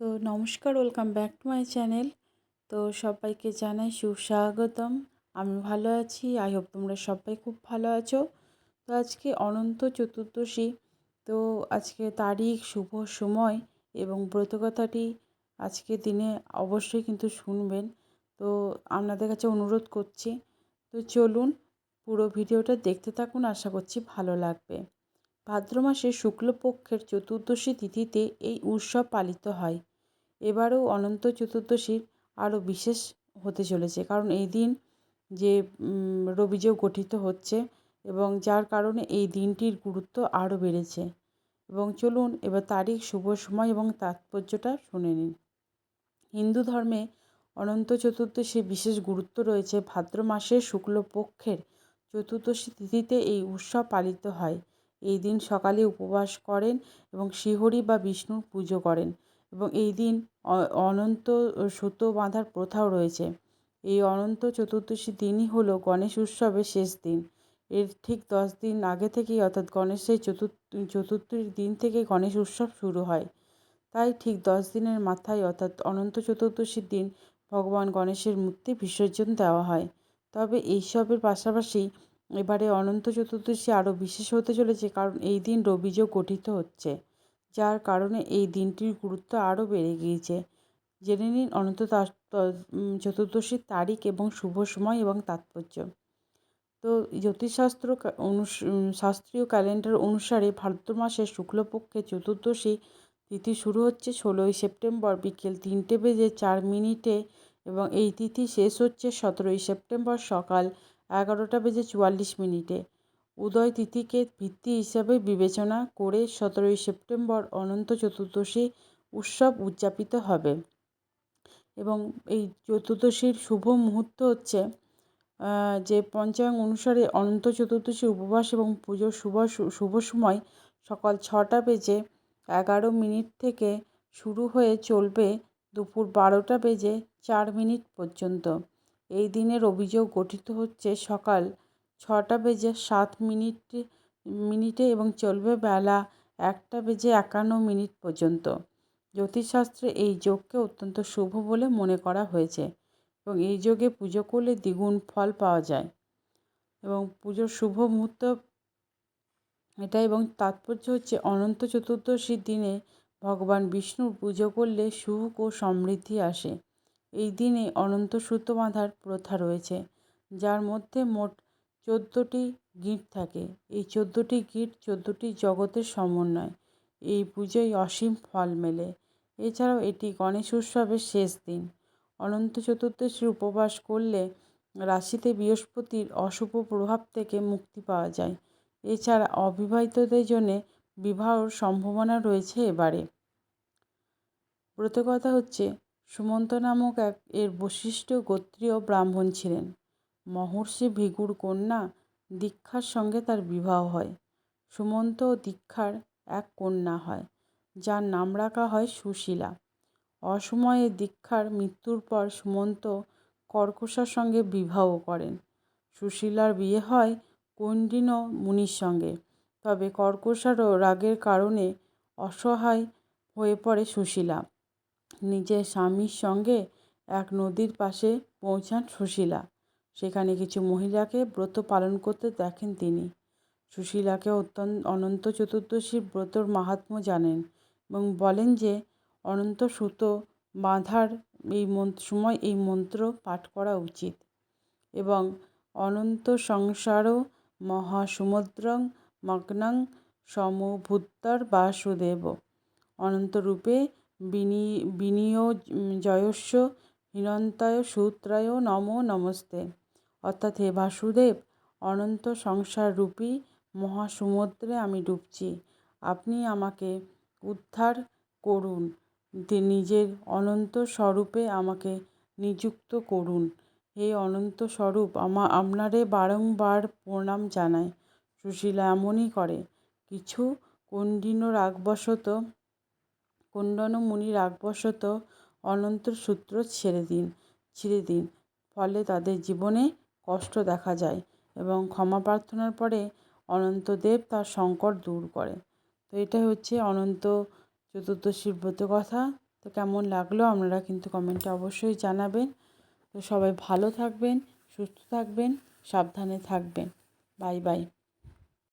তো নমস্কার welcome back to my channel তো সবাইকে জানাই সুস্বাগতম। আমি ভালো আছি আই হোপ তোমরা সবাই খুব ভালো আছো। তো আজকে অনন্ত চতুর্দশী, তো আজকে তারিখ, শুভ সময় এবং ব্রতকথাটি আজকে দিনে অবশ্যই কিন্তু শুনবেন। তো আপনাদের কাছে অনুরোধ করছি, তো চলুন পুরো ভিডিওটা দেখতে থাকুন, আশা করছি ভালো লাগবে। ভাদ্র মাসে শুক্লপক্ষের চতুর্দশী তিথিতে এই উৎসব পালিত হয়। এবারেও অনন্ত চতুর্দশীর আরও বিশেষ হতে চলেছে। কারণ এই দিন যে রবিযোগ গঠিত হচ্ছে এবং যার কারণে এই দিনটির গুরুত্ব আরও বেড়েছে। এবং চলুন এবার তারিখ, শুভ সময় এবং তাৎপর্যটা শুনে নিন। হিন্দু ধর্মে অনন্ত চতুর্দশীর বিশেষ গুরুত্ব রয়েছে। ভাদ্র মাসের শুক্লপক্ষের চতুর্দশী তিথিতে এই উৎসব পালিত হয়। এই দিন সকালে উপবাস করেন এবং শ্রীহরি বা বিষ্ণুর পুজো করেন। এবং এই দিন অনন্ত সুতো বাঁধার প্রথাও রয়েছে। এই অনন্ত চতুর্দশী দিনই হলো গণেশ উৎসবের শেষ দিন। এর ঠিক দশ দিন আগে থেকেই অর্থাৎ গণেশের চতুর্থ, চতুর্থীর দিন থেকে গণেশ উৎসব শুরু হয়। তাই ঠিক দশ দিনের মাথায় অর্থাৎ অনন্ত চতুর্দশীর দিন ভগবান গণেশের মূর্তি বিসর্জন দেওয়া হয়। তবে এইসবের পাশাপাশি এবারে অনন্ত চতুর্দশী আরও বিশেষ হতে চলেছে কারণ এই দিন রবিযোগ গঠিত হচ্ছে। যার কারণে এই দিনটির গুরুত্ব আরও বেড়ে গিয়েছে। জেনে নিন অনন্ত চতুর্দশীর তারিখ এবং শুভ সময় এবং তাৎপর্য। তো জ্যোতিষশাস্ত্র শাস্ত্রীয় ক্যালেন্ডার অনুসারে ভাদ্র মাসের শুক্লপক্ষে চতুর্দশী তিথি শুরু হচ্ছে ষোলোই সেপ্টেম্বর বিকেল তিনটে বেজে চার মিনিটে এবং এই তিথি শেষ হচ্ছে সতেরোই সেপ্টেম্বর সকাল এগারোটা বেজে চুয়াল্লিশ মিনিটে। উদয় তিথিকে ভিত্তি হিসাবে বিবেচনা করে সতেরোই সেপ্টেম্বর অনন্ত চতুর্দশী উৎসব উদযাপিত হবে। এবং এই চতুর্দশীর শুভ মুহূর্ত হচ্ছে যে পঞ্চাঙ্গ অনুসারে অনন্ত চতুর্দশী উপবাস এবং পুজোর শুভ শুভ সময় সকাল ছটা বেজে এগারো মিনিট থেকে শুরু হয়ে চলবে দুপুর বারোটা বেজে চার মিনিট পর্যন্ত। এই দিনের অভিযোগ গঠিত হচ্ছে সকাল ছটা বেজে সাত মিনিট, মিনিটে এবং চলবে বেলা একটা বেজে একান্ন মিনিট পর্যন্ত। জ্যোতিষশাস্ত্রে এই যোগকে অত্যন্ত শুভ বলে মনে করা হয়েছে এবং এই যোগে পুজো করলে দ্বিগুণ ফল পাওয়া যায় এবং পুজোর শুভ মুহূর্ত এটা এবং তাৎপর্য হচ্ছে অনন্ত চতুর্দশীর দিনে ভগবান বিষ্ণুর পুজো করলে সুখ ও সমৃদ্ধি আসে। এই দিনে অনন্ত সুতো বাঁধার প্রথা রয়েছে, যার মধ্যে মোট চোদ্দোটি গিঁট থাকে। এই চোদ্দোটি গিঁট চোদ্দোটি জগতের সমন্বয়। এই পুজোয় অসীম ফল মেলে। এছাড়াও এটি গণেশ উৎসবের শেষ দিন। অনন্ত চতুর্দশীর উপবাস করলে রাশিতে বৃহস্পতির অশুভ প্রভাব থেকে মুক্তি পাওয়া যায়। এছাড়া অবিবাহিতদের জন্যে বিবাহর সম্ভাবনা রয়েছে এবারে। ব্রতকথা হচ্ছে, সুমন্ত নামক এক এর বৈশিষ্ট্য গোত্রীয় ব্রাহ্মণ ছিলেন। মহর্ষি ভিগুর কন্যা দীক্ষার সঙ্গে তার বিবাহ হয়। সুমন্ত ও দীক্ষার এক কন্যা হয়, যার নাম রাখা হয় সুশীলা। অসময়ে দীক্ষার মৃত্যুর পর সুমন্ত কর্কশার সঙ্গে বিবাহ করেন। সুশীলার বিয়ে হয় কৌণ্ডিন্য মুনির সঙ্গে। তবে কর্কশারও রাগের কারণে অসহায় হয়ে পড়ে সুশীলা। নিজের স্বামীর সঙ্গে এক নদীর পাশে পৌঁছান সুশীলা। সেখানে কিছু মহিলাকে ব্রত পালন করতে দেখেন তিনি। সুশীলাকে অত্যন্ত অনন্ত চতুর্দশীর ব্রতর মাহাত্ম্য জানেন এবং বলেন যে, অনন্ত সুতো বাঁধার এই সময় এই মন্ত্র পাঠ করা উচিত এবং অনন্ত সংসারও মহাসমুদ্রং মগ্নং সমভূত্তর বাসুদেব। অনন্তরূপে বিনি বিনিয়োজয়স্য হিরন্তয় সূত্রায় নমো নমস্তে। অর্থাৎ হে বাসুদেব, অনন্ত সংসাররূপী মহাসমুদ্রে আমি ডুবছি। আপনি আমাকে উদ্ধার করুন নিজের অনন্ত স্বরূপে আমাকে নিযুক্ত করুন। হে অনন্ত স্বরূপ, আমা, আপনারে বারংবার প্রণাম জানাই। সুশীলা এমনই করে। কিছু কৌণ্ডিন্য রাগবশত, কুণ্ডন মুনি রাগবশত অনন্ত সূত্র ছেড়ে দিন, ছিঁড়ে দিন। ফলে তাদের জীবনে কষ্ট দেখা যায় এবং ক্ষমা প্রার্থনার পরে অনন্তদেব তার সংকট দূর করে। তো এটাই হচ্ছে অনন্ত চতুর্দশীর ব্রত কথা। তো কেমন লাগল আপনারা কিন্তু কমেন্টে অবশ্যই জানাবেন। তো সবাই ভালো থাকবেন, সুস্থ থাকবেন, সাবধানে থাকবেন। Bye bye.